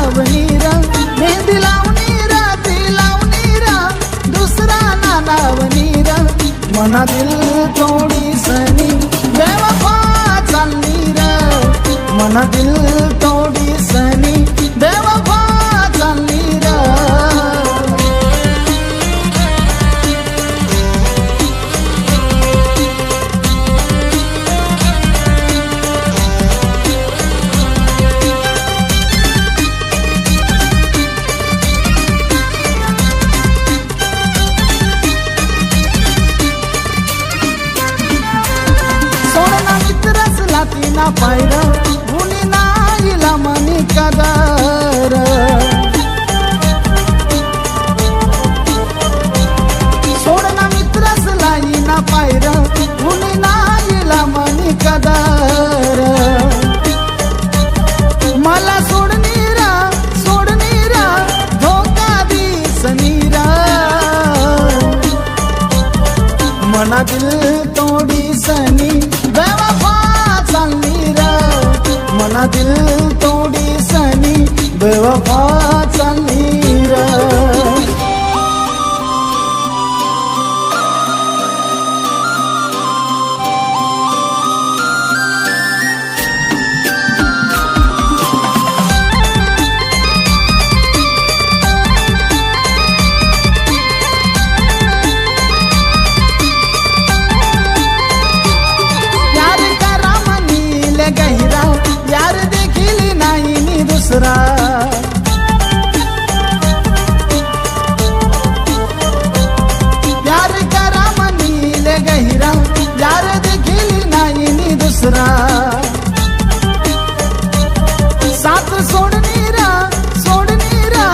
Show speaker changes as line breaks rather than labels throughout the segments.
नावनीरा मेहंदी लावणीरा ती लावणीरा दुसरा ना लावणीरा मनातील थोडी सनी देवा चालली रा. मनातील ना पायर मुली नाईला मनी कदर. सोडना मित्रच लाई ना पायर मुली नाईला मनी कदर. मला सोडनीरा सोडनीरा धोका दिसनीरा मना दिल तोडी सनी दिल दुसरा साथ सोडणीरा सोडणीरा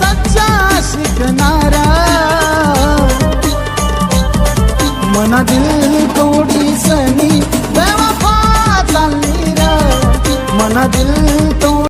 सच्चा शिकणारा. मना दिल तोडी सनी देवा चालली र मना दिल